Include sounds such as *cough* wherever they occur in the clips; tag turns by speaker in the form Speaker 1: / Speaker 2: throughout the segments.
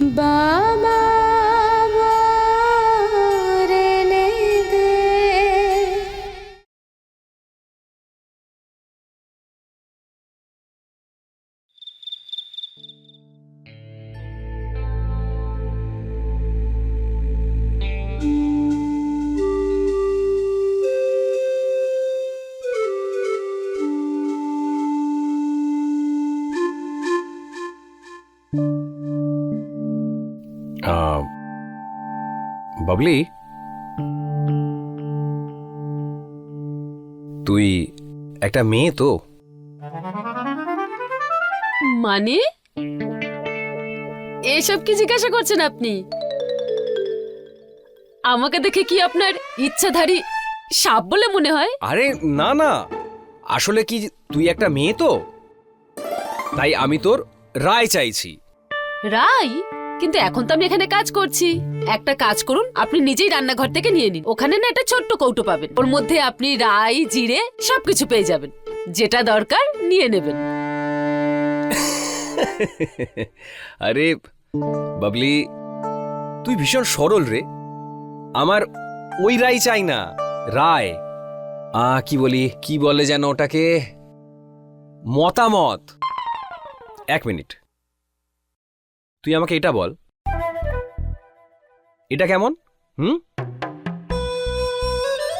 Speaker 1: Bye. Babli তুই একটা মেয়ে তো।
Speaker 2: মানে? এসব কি জিজ্ঞাসা করছেন আপনি? আমাকে দেখে কি আপনার ইচ্ছাধারী সাপ বলে মনে হয়?
Speaker 1: আরে না না। আসলে কি তুই একটা মেয়ে তো? তাই আমি তোর রায় চাইছি।
Speaker 2: রাই কিন্তু এখন তো আমি এখানে কাজ করছি। একটা কাজ করুন, আপনি নিজেই রান্নাঘর থেকে নিয়ে নিন। ওখানে না একটা ছোট্ট কৌটো পাবেন। ওর মধ্যে আপনি রাই, জিরে সবকিছু পেয়ে যাবেন। যেটা দরকার, নিয়ে নেবেন। *laughs*
Speaker 1: আরে, বাবলি, তুই ভীষণ সরল রে। আমার ওই রায় চাই না, রায়। আ, কি বলি, কি বলে যেন ওটাকে? মতামত। এক মিনিট। তুই আমাকে এটা বল। এটা কেমন? হুম?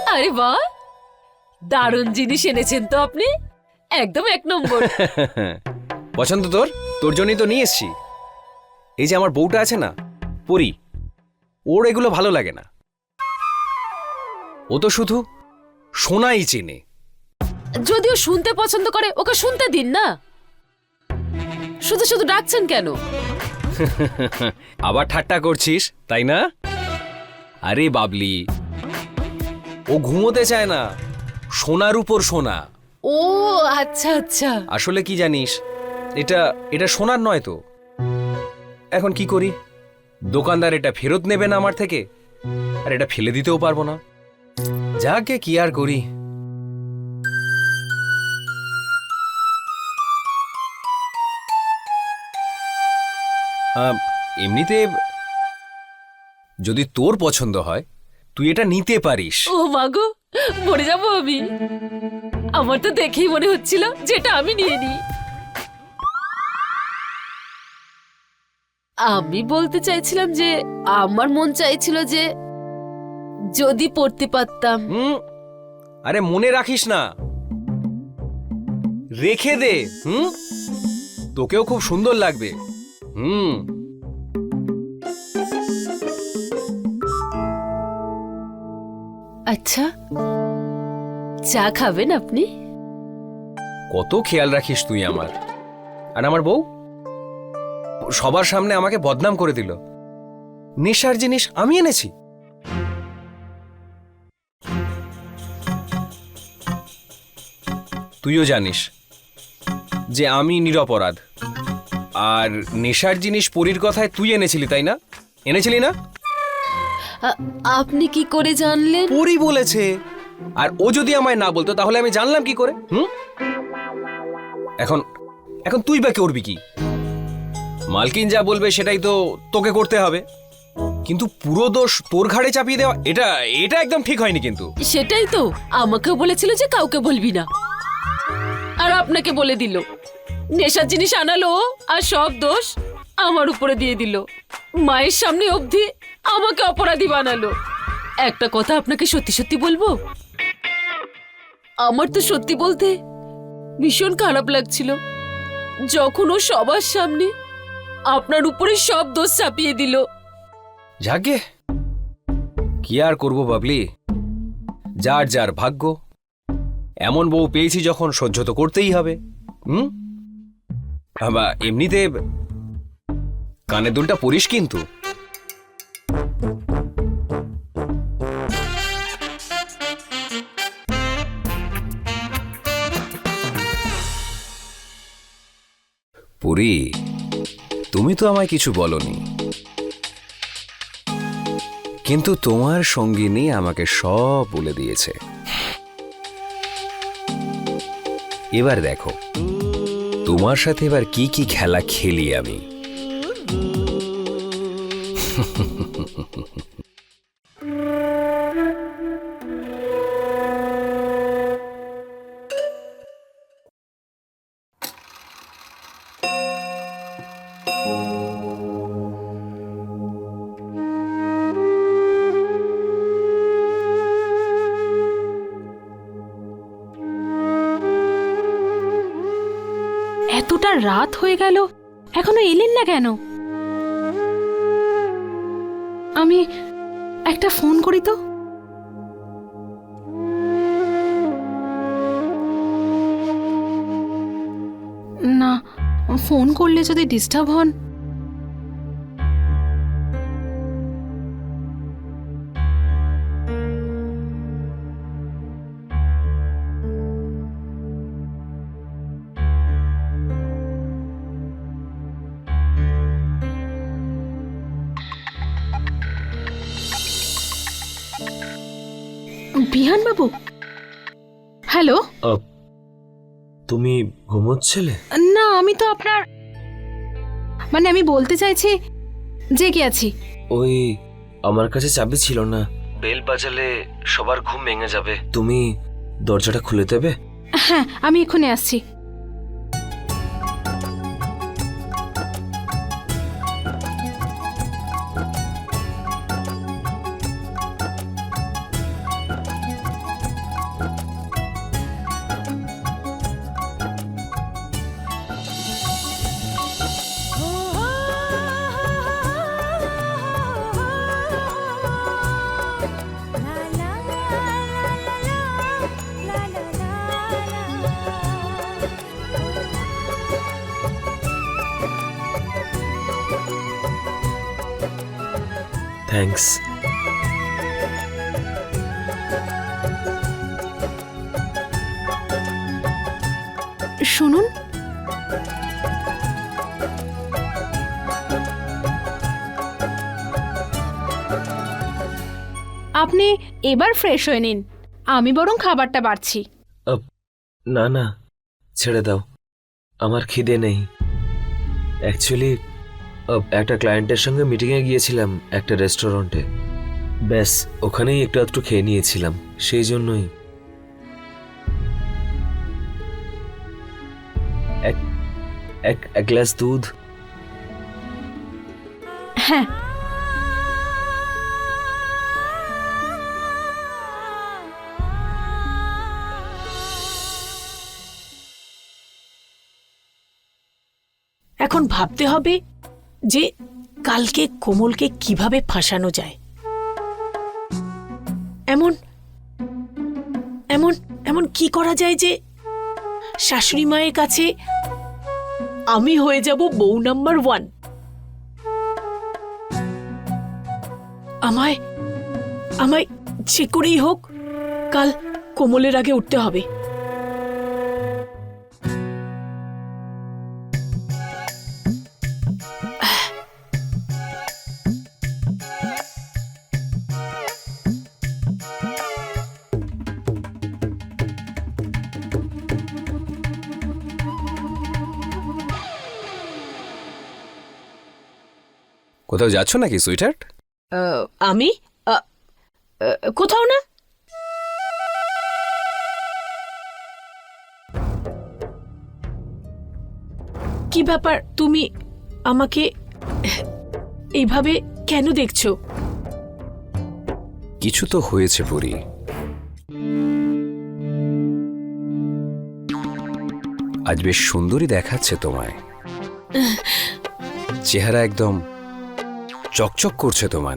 Speaker 2: আরে বাহ! দারুণ জিনিস এনেছেন তো আপনি। একদম এক নম্বর। *laughs*
Speaker 1: পছন্দ তোর? তোর জন্যই তো নিয়ে এসছি। এই যে আমার বউটা আছে না পরি ওর এগুলো ভালো লাগে না। ও তো শুধু সোনাই চেনে।
Speaker 2: যদিও শুনতে পছন্দ করে ওকে শুনতে দিন না। শুধু শুধু ডাকছেন কেন? *laughs*
Speaker 1: আবার ঠাট্টা করছিস তাই না? আরে বাবলি ও ঘুমোতে চায় না সোনার উপর সোনা।
Speaker 2: ও আচ্ছা আচ্ছা।
Speaker 1: আসলে কি জানিস এটা এটা সোনার নয় তো। এখন কি করি? দোকানদার এটা ফেরত নেবে না আমার থেকে আর এটা ফেলে দিতেও পারব না। যাকে কি আর করি? এমনিতে যদি তোর পছন্দ হয় তুই এটা নিতে পারিস।
Speaker 2: ও মাগো মরে যাব আমি। আমার তো দেখেই মনে হচ্ছিল যেটা আমি নিয়ে নিই। আমি বলতে চাইছিলাম যে আমার মন চাইছিল যে যদি পড়তে পারতাম।
Speaker 1: আরে মনে রাখিস না। রেখে দে হুম? তোকেও খুব সুন্দর লাগবে। হুম।
Speaker 2: আচ্ছা চা খাবেন আপনি?
Speaker 1: কত খেয়াল রাখিস তুই আমার। আর আমার বউ? সবার সামনে আমাকে বদনাম করে দিল। নেশার জিনিস আমি এনেছি। তুইও জানিস যে আমি নিরপরাধ। আর নেশার জিনিস পরীর কথায় তুই এনেছিলি তাই না? এনেছিলি না?
Speaker 2: আ- আপনি কি করে জানলেন?
Speaker 1: পরি বলেছে। আর ও যদি আমায় না বলতো তাহলে আমি জানলাম কি করে হুম? এখন এখন তুই বা করবি কি? মালকিন যা বলবে সেটাই তো তোকে করতে হবে। কিন্তু পুরো দোষ তোর ঘাড়ে চাপিয়ে দেওয়া এটা এটা একদম ঠিক হয়নি কিন্তু।
Speaker 2: সেটাই তো আমাকে বলেছিল যে কাউকে বলবি না। আর আপনাকে বলে দিল। নেশার জিনিস আনালো আর সব দোষ আমার উপরে দিয়ে দিল। মায়ের সামনে অবধি আমাকে অপরাধী বানালো। একটা কথা আপনাকে সত্যি সত্যি বলব? আমার তো সত্যি বলতে ভীষণ খারাপ লাগছিল। যখন ও সবার সামনে আপনার উপরে সব দোষ চাপিয়ে দিল।
Speaker 1: যাকে? কি আর করব বাবলি? যার যার ভাগ্য। এমন বউ পেয়েছি যখন সহ্য তো করতেই হবে। হুম? আবার এমনিতে কানের দুলটা পরিস কিন্তু। পুরি, তুমি তো আমায় কিছু বলনি। কিন্তু তোমার সঙ্গিনী আমাকে সব বলে দিয়েছে। এবার দেখো। তোমার সাথে এবার কি কি খেলা খেলি আমি?
Speaker 3: রাত হয়ে গেল। এখনও এলেন না কেন? আমি একটা ফোন করি তো। না, ফোন করলে যদি ডিস্টার্ব হন
Speaker 4: তুমি ঘুমোচ্ছিলে?
Speaker 3: না আমি তো আপনার মানে আমি বলতে চাইছি যে কি আছি?
Speaker 4: ওই আমার কাছে চাবি ছিল না। বেল বাজালে সবার ঘুম ভেঙে যাবে। তুমি দরজাটা খুলে দেবে?
Speaker 3: হ্যাঁ আমি এক্ষুনি আসছি।
Speaker 4: থ্যাঙ্কস
Speaker 3: শুনুন। আপনি এবার ফ্রেশ হয়ে নিন। আমি বরং খাবারটা বাড়ছি।
Speaker 4: না না ছেড়ে দাও। আমার খিদে নেই। অ্যাকচুয়ালি একটা ক্লায়েন্টের সঙ্গে মিটিংয়ে গিয়েছিলাম একটা রেস্টুরেন্টে ব্যাস, ওখানেই একটু একটু খেয়ে নিয়েছিলাম, সেই জন্যই। এক এক এক গ্লাস দুধ।
Speaker 3: হ্যাঁ।
Speaker 5: এখন ভাবতে হবে যে কালকে কোমলকে কীভাবে ফাঁসানো যায়। এমন এমন এমন কি করা যায় যে শাশুড়ি মায়ের কাছে আমি হয়ে যাব বউ নাম্বার ওয়ান। আমায় আমায় যে করেই হোক, কাল কোমলের আগে উঠতে হবে।
Speaker 1: কোথাও যাচ্ছ নাকি সুইটার্ট
Speaker 5: আহ, আমি? কোথাও না? কি ব্যাপার? তুমি আমাকে এইভাবে কেন দেখছ?
Speaker 1: কিছু তো হয়েছে পুরি আজ বেশ সুন্দরী দেখাচ্ছে তোমায়। চেহারা একদম চকচক করছে তোমার।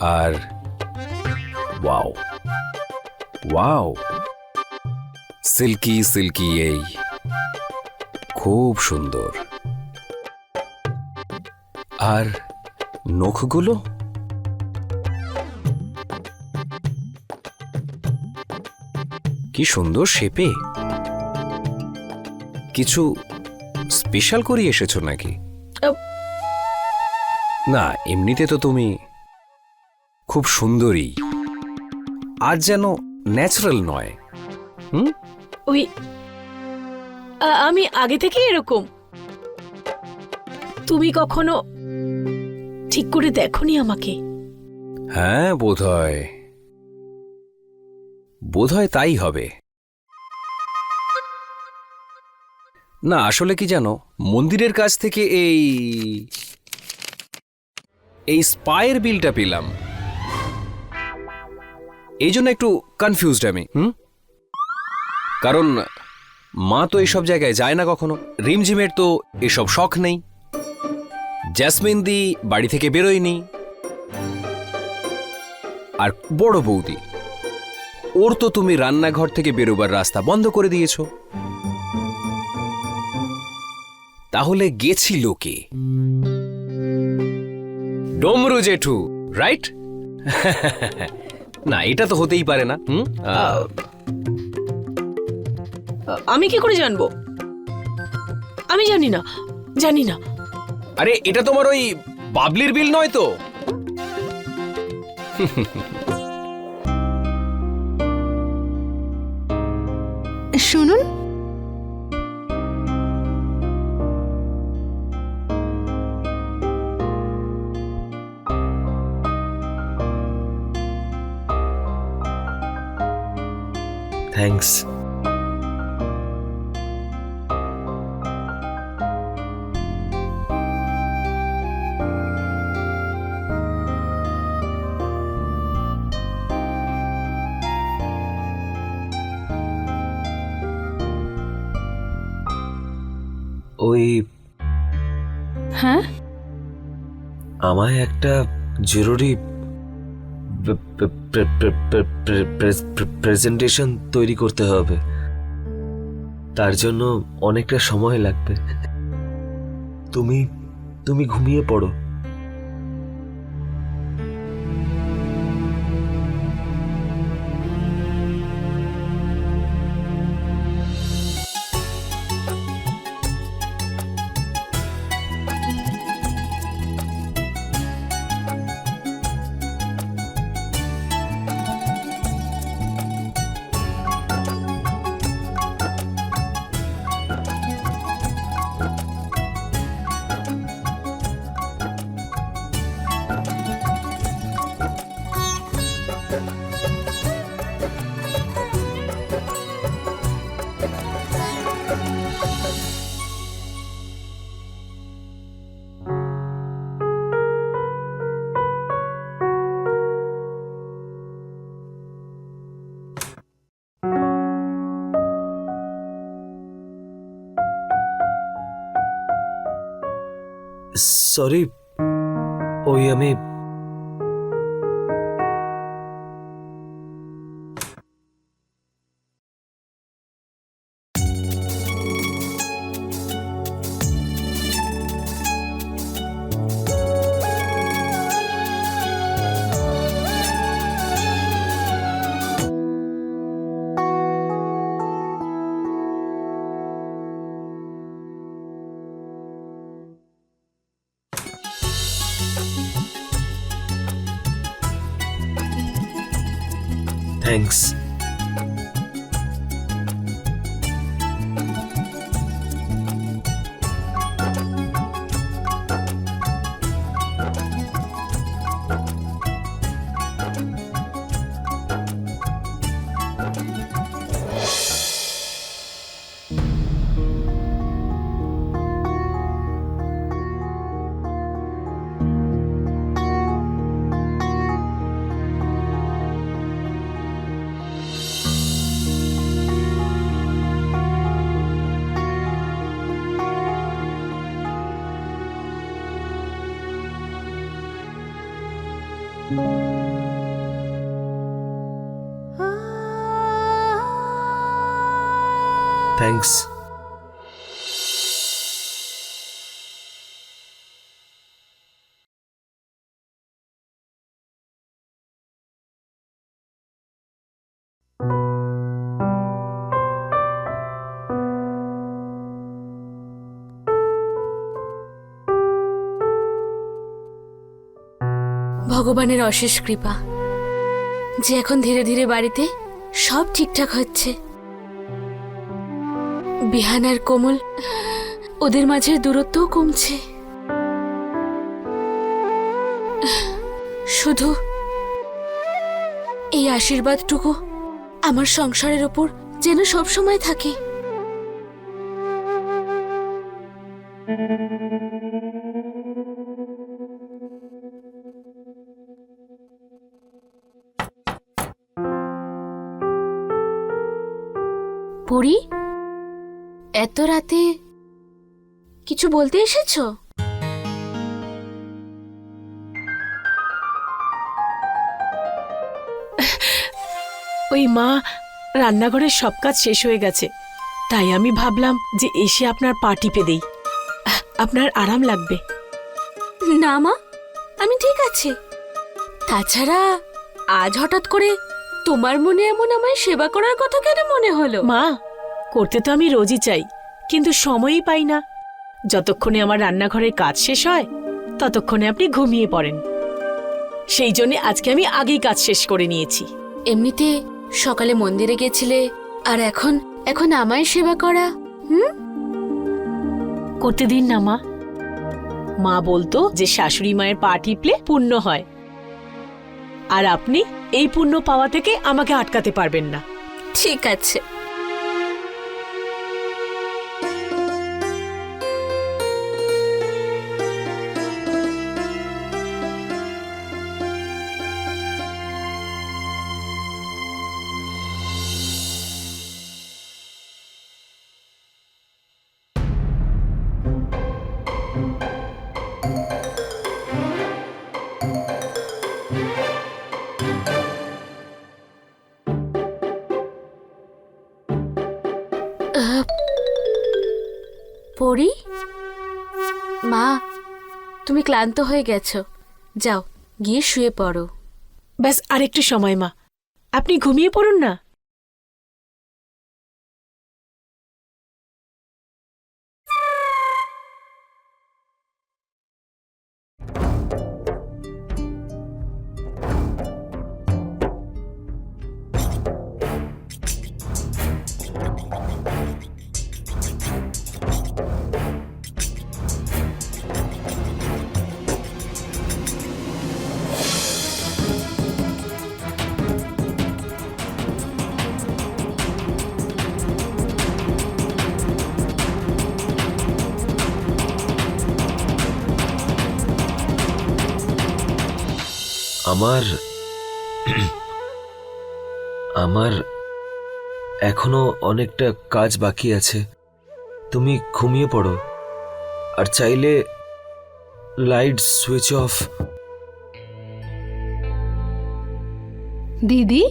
Speaker 1: আর ওয়াও। ওয়াও। সিল্কি সিল্কি এই। খুব সুন্দর। আর নখগুলো? কি সুন্দর শেপে। কিছু স্পেশাল করে এসেছ নাকি? না এমনিতে তো তুমি খুব সুন্দরী। আজ যেন ন্যাচারাল নয়। হুম?
Speaker 5: ওই আ- আমি আগে থেকে এরকম। তুমি কখনো ঠিক করে দেখনি আমাকে?
Speaker 1: হ্যাঁ বোধহয়। বোধহয় তাই হবে। না আসলে কি জানো মন্দিরের কাছ থেকে এই এই স্পায়ের বিলটা পেলাম। এই জন্য একটু কনফিউজড আমি। হুম? কারণ মা তো এইসব জায়গায় যায় না কখনো। রিমঝিমের তো এসব শখ নেই। জ্যাসমিন দি বাড়ি থেকে বেরোয়নি। আর বড় বৌদি ওর তো তুমি রান্নাঘর থেকে বেরোবার রাস্তা বন্ধ করে দিয়েছ। তাহলে গেছি কে? ডমরু জেঠু রাইট না এটা তো হতেই পারে না হুম? আহ,
Speaker 5: আমি কি করে জানব? আমি জানি না জানি না।
Speaker 1: আরে এটা তোমার ওই বাবলির বিল নয় তো?
Speaker 4: ওই
Speaker 3: হ্যাঁ?
Speaker 4: আমায় একটা জরুরি প্রেজেন্টেশন তৈরি করতে হবে। তার জন্য অনেকটা সময় লাগবে। তুমি তুমি ঘুমিয়ে পড়ো। সরি ওই আমি Thanks. থ্যাঙ্কস
Speaker 6: ভগবানের অশেষ কৃপা। যে এখন ধীরে ধীরে বাড়িতে সব ঠিকঠাক হচ্ছে। বিহান আর কোমল, ওদের মাঝের দূরত্বও কমছে। শুধু এই আশীর্বাদটুকু আমার সংসারের ওপর যেন সব সময় থাকে। পরি? এত রাতে কিছু বলতে এসেছ?
Speaker 5: ওই মা রান্নাঘরের সব কাজ শেষ হয়ে গেছে। তাই আমি ভাবলাম যে এসে আপনার পা টিপে দেই। আপনার আরাম লাগবে।
Speaker 6: না মা আমি ঠিক আছি। তাছাড়া আজ হঠাৎ করে তোমার মনে এমন আমায় সেবা করার কথা কেন মনে হলো?
Speaker 5: মা করতে তো আমি রোজই চাই কিন্তু সময়ই পাই না। যতক্ষণে আমার রান্নাঘরের কাজ শেষ হয় ততক্ষণে আপনি ঘুমিয়ে পড়েন। সেই জন্য আজকে আমি আগেই কাজ শেষ করে নিয়েছি।
Speaker 6: এমনিতে সকালে মন্দিরে গেছিলে আর এখন এখন আমায় সেবা করা হুম?
Speaker 5: করতে দিন না মা। মা বলতো যে শাশুড়ি মায়ের পা টিপলে পুণ্য হয়। আর আপনি এই পুণ্য পাওয়া থেকে আমাকে আটকাতে পারবেন না।
Speaker 6: ঠিক আছে। পরি মা, তুমি ক্লান্ত হয়ে গেছো। যাও, গিয়ে শুয়ে পড়ো।
Speaker 5: ব্যাস, আরেকটু সময় মা। আপনি ঘুমিয়ে পড়ুন না।
Speaker 4: আমার আমার এখনও অনেকটা কাজ বাকি আছে। তুমি ঘুমিয়ে পড়ো। আর চাইলে লাইট সুইচ অফ।
Speaker 3: দিদি?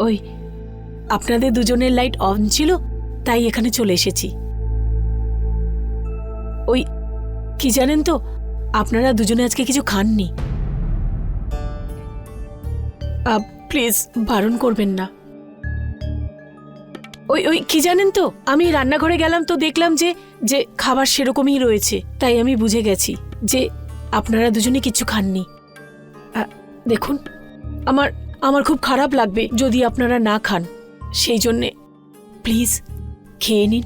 Speaker 5: ওই, আপনাদের দুজনের লাইট অন ছিল? তাই এখানে চলে এসেছি। ওই, কি জানেন তো, আপনারা দুজনে আজকে কিছু খাননি। প্লিজ, বারণ করবেন না। ওই ওই, কি জানেন তো, আমি রান্নাঘরে গেলাম তো দেখলাম যে যে খাবার সেরকমই রয়েছে, তাই আমি বুঝে গেছি যে আপনারা দুজনে কিছু খাননি। দেখুন, আমার আমার খুব খারাপ লাগবে যদি আপনারা না খান, সেই জন্যে, প্লিজ খেয়ে নিন।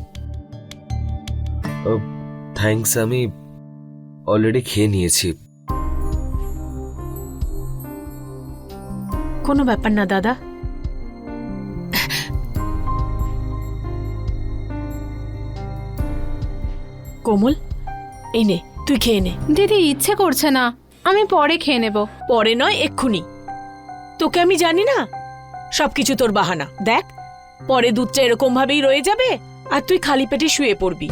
Speaker 4: থ্যাঙ্কস আমি অলরেডি খেয়ে নিয়েছি।
Speaker 5: কোনো ব্যাপার না দাদা। কোমল এই নে তুই খেয়ে নে।
Speaker 3: দিদি ইচ্ছে করছে না। আমি পরে খেয়ে নেব।
Speaker 5: পরে নয় এক্ষুনি। তোকে আমি জানি না। সবকিছু তোর বাহানা। দেখ পরে দুধটা এরকম ভাবেই রয়ে যাবে আর তুই খালি পেটে শুয়ে পড়বি।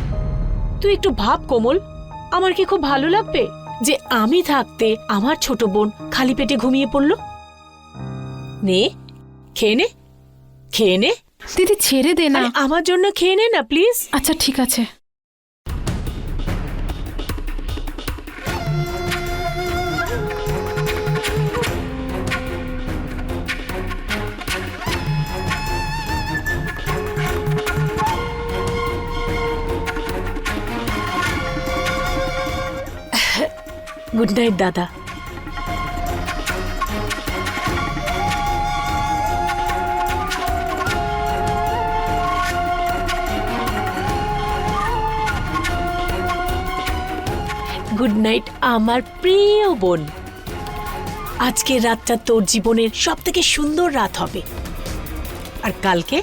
Speaker 5: তুই একটু ভাব কোমল আমার কি খুব ভালো লাগবে যে আমি থাকতে আমার ছোট বোন খালি পেটে ঘুমিয়ে পড়ল? নে খেয়ে নে খেয়ে নে।
Speaker 3: দিদি ছেড়ে দে না।
Speaker 5: আমার জন্য খেয়ে নে না প্লিজ।
Speaker 3: আচ্ছা ঠিক আছে।
Speaker 5: গুড নাইট দাদা। গুড নাইট আমার প্রিয় বোন। আজকের রাতটা তোর জীবনের সব থেকে সুন্দর রাত হবে। আর কালকে